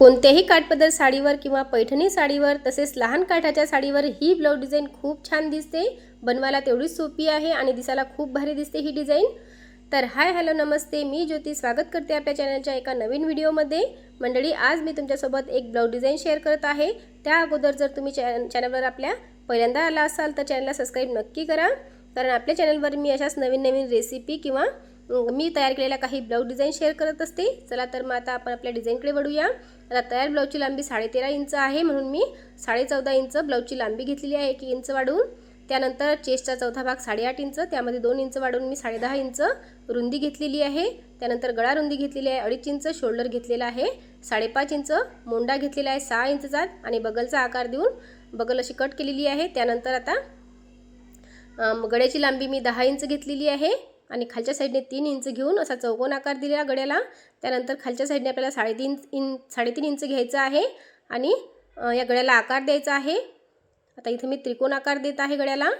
कोणत्याही काठपदर साडीवर किंवा पैठणी साडीवर तसेच लहान काठाच्या साडीवर ही ब्लाऊज डिझाईन खूप छान दिसते. बनवायला तेवढीच सोपी आहे आणि दिसायला खूप भारी दिसते ही डिझाईन तर हाय हॅलो नमस्ते. मी ज्योती. स्वागत करते आपल्या चॅनलच्या एका नवीन व्हिडिओमध्ये मंडळी आज मी तुमच्यासोबत एक ब्लाऊज डिझाईन शेअर करत आहे. त्या अगोदर जर तुम्ही चॅन चॅनलवर आपल्या पहिल्यांदा आला असाल तर चॅनलला सबस्क्राईब नक्की करा. कारण आपल्या चॅनलवर मी अशाच नवीन नवीन रेसिपी किंवा मी तयार केलेल्या काही ब्लाऊज डिझाईन शेअर करत असते. चला तर मग आता आपण आपल्या डिझाईनकडे वळूया. आता तयार ब्लाऊजची लांबी साडेतेरा इंच आहे म्हणून मी साडेचौदा इंच ब्लाऊजची लांबी घेतलेली आहे एक इंच वाढवून त्यानंतर चेस्टचा चौथा भाग साडेआठ इंच त्यामध्ये दोन इंच वाढवून मी साडेदहा इंच रुंदी घेतलेली आहे. त्यानंतर गळा रुंदी घेतलेली आहे अडीच इंच शोल्डर घेतलेला आहे साडेपाच इंच मोंडा घेतलेला आहे सहा इंचचा आणि बगलचा आकार देऊन बगल अशी कट केलेली आहे. त्यानंतर आता गळ्याची लांबी मी दहा इंच घेतलेली आहे. आणि खालच्या साईडने तीन इंच घेऊन असा चौकोन आकार दिलेला गड्याला. त्यानंतर खालच्या साईडने आपल्याला साडेतीन इंच साडेतीन इंच घ्यायचं आहे आणि या गड्याला आकार द्यायचा आहे. आता इथं मी त्रिकोण आकार देत आहे गड्याला.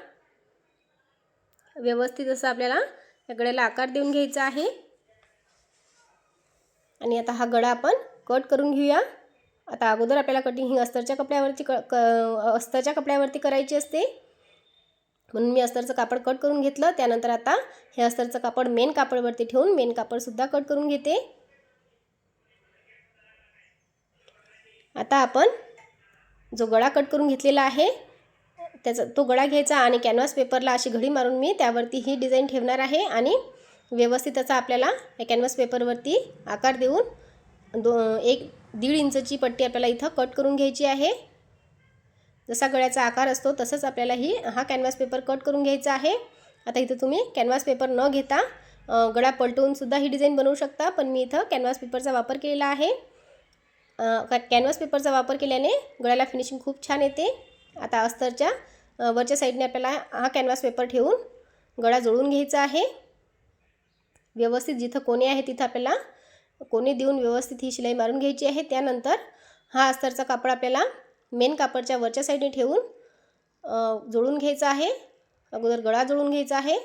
व्यवस्थित असं आपल्याला या गड्याला आकार देऊन घ्यायचा आहे. आणि आता हा गडा आपण कट करून घेऊया. आता अगोदर आपल्याला कटिंग ही अस्तरच्या कपड्यावरती क क अस्तरच्या कपड्यावरती करायची असते. म्हणून मी अस्तरचं कापड कट करून घेतलं. त्यानंतर आता हे अस्तरचं कापड मेन कापडवरती ठेवून मेन कापडसुद्धा कट करून घेते. आता आपण जो गळा कट करून घेतलेला आहे त्याचा तो गळा घ्यायचा आणि कॅनव्हास पेपरला अशी घडी मारून मी त्यावरती ही डिझाईन ठेवणार आहे आणि व्यवस्थित त्याचा आपल्याला या कॅनव्हास पेपरवरती आकार देऊन दो एक दीड इंचची पट्टी आपल्याला इथं कट करून घ्यायची आहे. जसा गळ्याचा आकार असतो तसंच आपल्याला ही हा कॅनव्हास पेपर कट करून घ्यायचा आहे. आता इथं तुम्ही कॅनव्हास पेपर न घेता गळा पलटवूनसुद्धा ही डिझाईन बनवू शकता पण मी इथं कॅनव्हास पेपरचा वापर केलेला आहे. कॅनव्हास पेपरचा वापर केल्याने गळ्याला फिनिशिंग खूप छान येते. आता अस्तरच्या वरच्या साईडने आपल्याला हा कॅनव्हास पेपर ठेवून गळा जोडून घ्यायचा आहे. व्यवस्थित जिथं कोणी आहे तिथं आपल्याला कोणी देऊन व्यवस्थित ही शिलाई मारून घ्यायची आहे. त्यानंतर हा अस्तरचा कापड आपल्याला मेन कापडच्या वरच्या साईडने ठेवून जोडून घ्यायचं आहे. अगोदर गळा जोडून घ्यायचा आहे.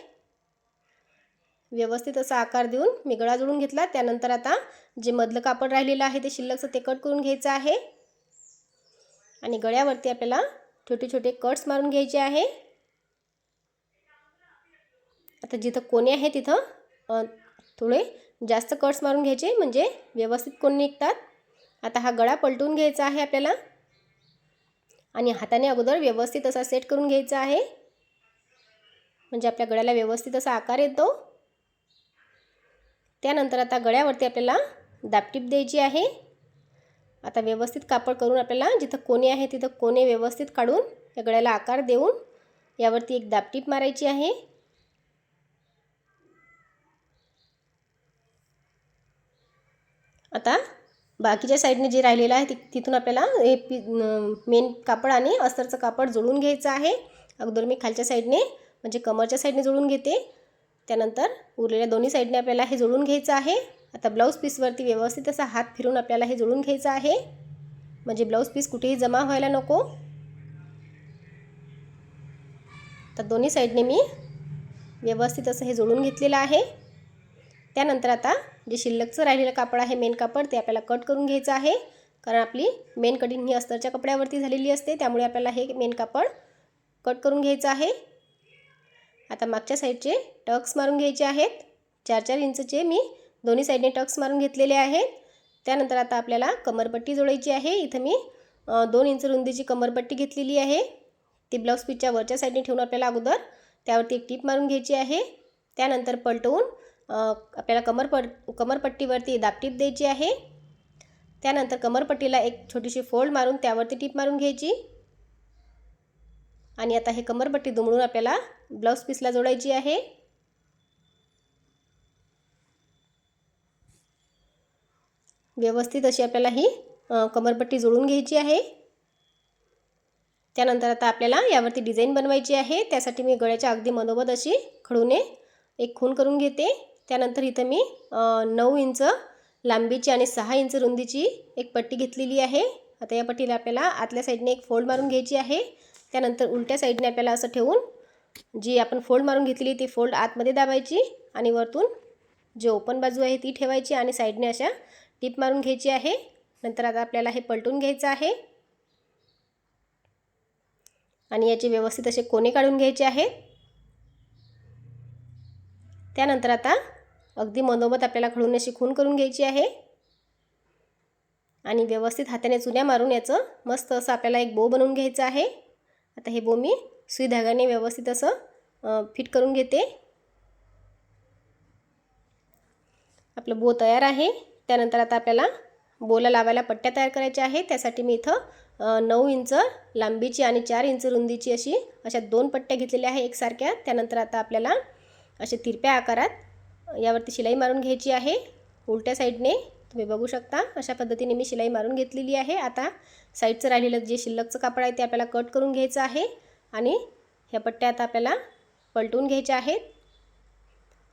व्यवस्थित असा आकार देऊन मी गळा जोडून घेतला. त्यानंतर आता जे मधलं कापड राहिलेलं आहे ते शिल्लकचं ते कट करून घ्यायचं आहे. आणि गळ्यावरती आपल्याला छोटे छोटे कट्स मारून घ्यायचे आहे. आता जिथं कोणी आहे तिथं थोडे जास्त कट्स मारून घ्यायचे. म्हणजे व्यवस्थित कोण निघतात. आता हा गळा पलटून घ्यायचा आहे आपल्याला. आणि हाताने अगोदर व्यवस्थित असा सेट करून घ्यायचा आहे. म्हणजे आपल्या गळ्याला व्यवस्थित असा आकार येतो. त्यानंतर आता गळ्यावरती आपल्याला दापटीप द्यायची आहे. आता व्यवस्थित कापड करून आपल्याला जिथं कोणे आहे तिथं कोणे व्यवस्थित काढून या गळ्याला आकार देऊन यावरती एक दापटीप मारायची आहे. आता बाकीच्या साईडने जे राहिलेलं आहे ति तिथून आपल्याला हे पी मेन कापड आणि अस्तरचं कापड जोडून घ्यायचं आहे. अगोदर मी खालच्या साईडने म्हणजे कमरच्या साईडने जोडून घेते. त्यानंतर उरलेल्या दोन्ही साईडने आपल्याला हे जोडून घ्यायचं आहे. आता ब्लाऊज पीसवरती व्यवस्थित असा हात फिरून आपल्याला हे जोडून घ्यायचं आहे. म्हणजे ब्लाऊज पीस कुठेही जमा व्हायला नको. तर दोन्ही साईडने मी व्यवस्थित असं हे जोडून घेतलेलं आहे. त्यानंतर आता जे शिल्लकचं राहिलेलं कापड आहे मेन कापड ते आपल्याला कट करून घ्यायचं आहे. कारण आपली मेन कटिंग ही अस्तरच्या कपड्यावरती झालेली असते त्यामुळे आपल्याला हे मेन कापड कट करून घ्यायचं आहे. आता मागच्या साईडचे टक्स मारून घ्यायचे आहेत. चार चार इंचचे मी दोन्ही साईडने टक्स मारून घेतलेले आहेत. त्यानंतर आता आपल्याला कमरपट्टी जोडायची आहे. इथं मी दोन इंच रुंदीची कमरपट्टी घेतलेली आहे. ती ब्लाऊज पीसच्या वरच्या साईडने ठेवून आपल्याला अगोदर त्यावरती एक टीप मारून घ्यायची आहे. त्यानंतर पलटवून आपल्याला कमरपट कमरपट्टीवरती दापटीप द्यायची आहे. त्यानंतर कमरपट्टीला एक छोटीशी फोल्ड मारून त्यावरती टीप मारून घ्यायची. आणि आता हे कमरपट्टी दुमडून आपल्याला ब्लाऊज पीसला जोडायची आहे. व्यवस्थित अशी आपल्याला ही कमरपट्टी जोडून घ्यायची आहे. त्यानंतर आता आपल्याला यावरती डिझाईन बनवायची आहे. त्यासाठी मी गळ्याच्या अगदी मनोबत अशी खडूने एक खून करून घेते. त्यानंतर इथं मी नऊ इंच लांबीची आणि सहा इंच रुंदीची एक पट्टी घेतलेली आहे. आता या पट्टीला आपल्याला आतल्या साईडने एक फोल्ड मारून घ्यायची आहे. त्यानंतर उलट्या साईडने आपल्याला असं ठेवून जी आपण फोल्ड मारून घेतलेली ती फोल्ड आतमध्ये दाबायची आणि वरतून जी ओपन बाजू आहे ती ठेवायची आणि साईडने अशा टीप मारून घ्यायची आहे. नंतर आता आपल्याला हे पलटून घ्यायचं आहे. आणि याचे व्यवस्थित असे कोणे काढून घ्यायचे आहेत. त्यानंतर आता अगदी मनोमत आपल्याला खळून अशी खून करून घ्यायची आहे. आणि व्यवस्थित हाताने चुन्या मारून याचं मस्त असं आपल्याला एक बो बनवून घ्यायचं आहे. आता हे बो मी सुई धागाने व्यवस्थित असं फिट करून घेते. आपलं बो तयार आहे. त्यानंतर आता आपल्याला बोला लावायला पट्ट्या तयार करायच्या आहेत. त्यासाठी मी इथं नऊ इंच लांबीची आणि चार इंच रुंदीची अशी अशा दोन पट्ट्या घेतलेल्या आहे एकसारख्या. त्यानंतर आता आपल्याला अशा तिरप्या आकारात यावरती शिलाई मारून घ्यायची आहे. उलट्या साईडने तुम्ही बघू शकता. अशा पद्धतीने मी शिलाई मारून घेतलेली आहे. आता साईडचं राहिलेलं जे शिल्लकचं कापड आहे ते आपल्याला कट करून घ्यायचं आहे. आणि ह्या पट्ट्या आता आपल्याला पलटून घ्यायच्या आहेत.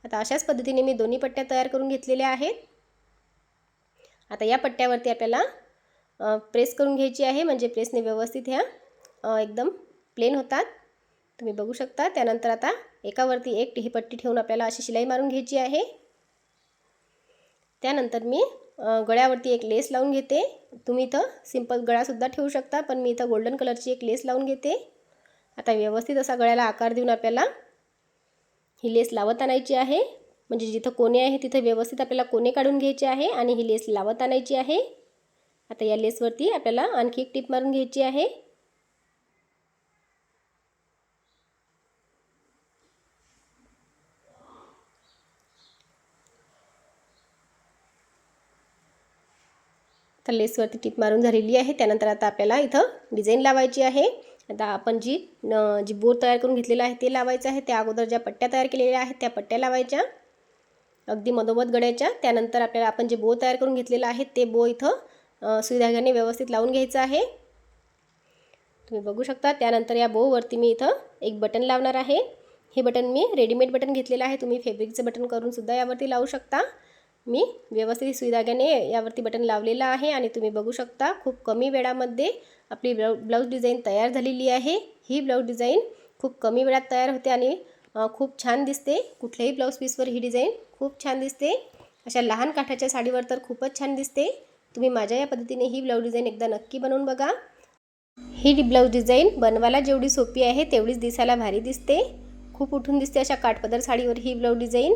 आता अशाच पद्धतीने मी दोन्ही पट्ट्या तयार करून घेतलेल्या आहेत. आता या पट्ट्यावरती आपल्याला प्रेस करून घ्यायची आहे. म्हणजे प्रेसने व्यवस्थित ह्या एकदम प्लेन होतात. तुम्ही बघू शकता. त्यानंतर आता एकावरती एक ही पट्टी ठेवून आपल्याला अशी शिलाई मारून घ्यायची आहे. त्यानंतर मी गळ्यावरती एक लेस लावून घेते. तुम्ही इथं सिंपल गळासुद्धा ठेवू शकता पण मी इथं गोल्डन कलरची एक लेस लावून घेते. आता व्यवस्थित असा गळ्याला आकार देऊन आपल्याला ही लेस लावत आणायची आहे. म्हणजे जिथं कोणे आहे तिथं व्यवस्थित आपल्याला कोणे काढून घ्यायचे आहे आणि ही लेस लावत आणायची आहे. आता या लेसवरती आपल्याला आणखी एक टिप मारून घ्यायची आहे. तर लेसवरती टीप मारून झालेली आहे. त्यानंतर आता आपल्याला इथं डिझाईन लावायची आहे. आता आपण जी जी बोर तयार करून घेतलेलं आहे ते लावायचं आहे. त्या अगोदर ज्या पट्ट्या तयार केलेल्या आहेत त्या पट्ट्या लावायच्या. अगदी मधोमध गड्याच्या. त्यानंतर आपल्याला आपण जे बो तयार करून घेतलेलं आहे ते बो इथं सुईधाग्याने व्यवस्थित लावून घ्यायचं आहे. तुम्ही बघू शकता त्यानंतर या बोवरती मी इथं एक बटन लावणार आहे. हे बटन मी रेडीमेड बटन घेतलेलं आहे. तुम्ही फेब्रिकचं बटन करूनसुद्धा यावरती लावू शकता. मी व्यवस्थित सुईधाग्याने यावरती बटन लावलेलं आहे आणि तुम्ही बघू शकता खूप कमी वेळामध्ये आपली ब्लाउ ब्लाऊज डिझाईन तयार झालेली आहे. ही ब्लाऊज डिझाईन खूप कमी वेळात तयार होते आणि खूप छान दिसते. कुठल्याही ब्लाऊज पीसवर ही डिझाईन खूप छान दिसते. अशा लहान काठाच्या साडीवर तर खूपच छान दिसते. तुम्ही माझ्या या पद्धतीने ही ब्लाऊज डिझाईन एकदा नक्की बनवून बघा. ही ब्लाऊज डिझाईन बनवायला जेवढी सोपी आहे तेवढीच दिसायला भारी दिसते. खूप उठून दिसते अशा काठपदर साडीवर ही ब्लाऊज डिझाईन.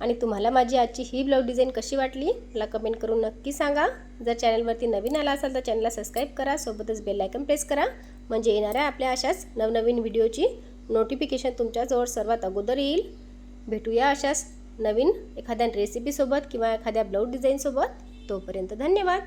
आणि तुम्हाला माझी आजची ही ब्लाऊज डिझाईन कशी वाटली मला कमेंट करून नक्की सांगा. जर चॅनलवरती नवीन आला असाल तर चॅनलला सबस्क्राईब करा सोबतच बेल आयकन प्रेस करा. म्हणजे येणाऱ्या आपल्या अशाच नवनवीन व्हिडिओची नोटिफिकेशन तुमच्याजवळ सर्वात अगोदर येईल. भेटूया अशाच नवीन एखाद्या रेसिपीसोबत किंवा एखाद्या ब्लाऊज डिझाईनसोबत तोपर्यंत धन्यवाद.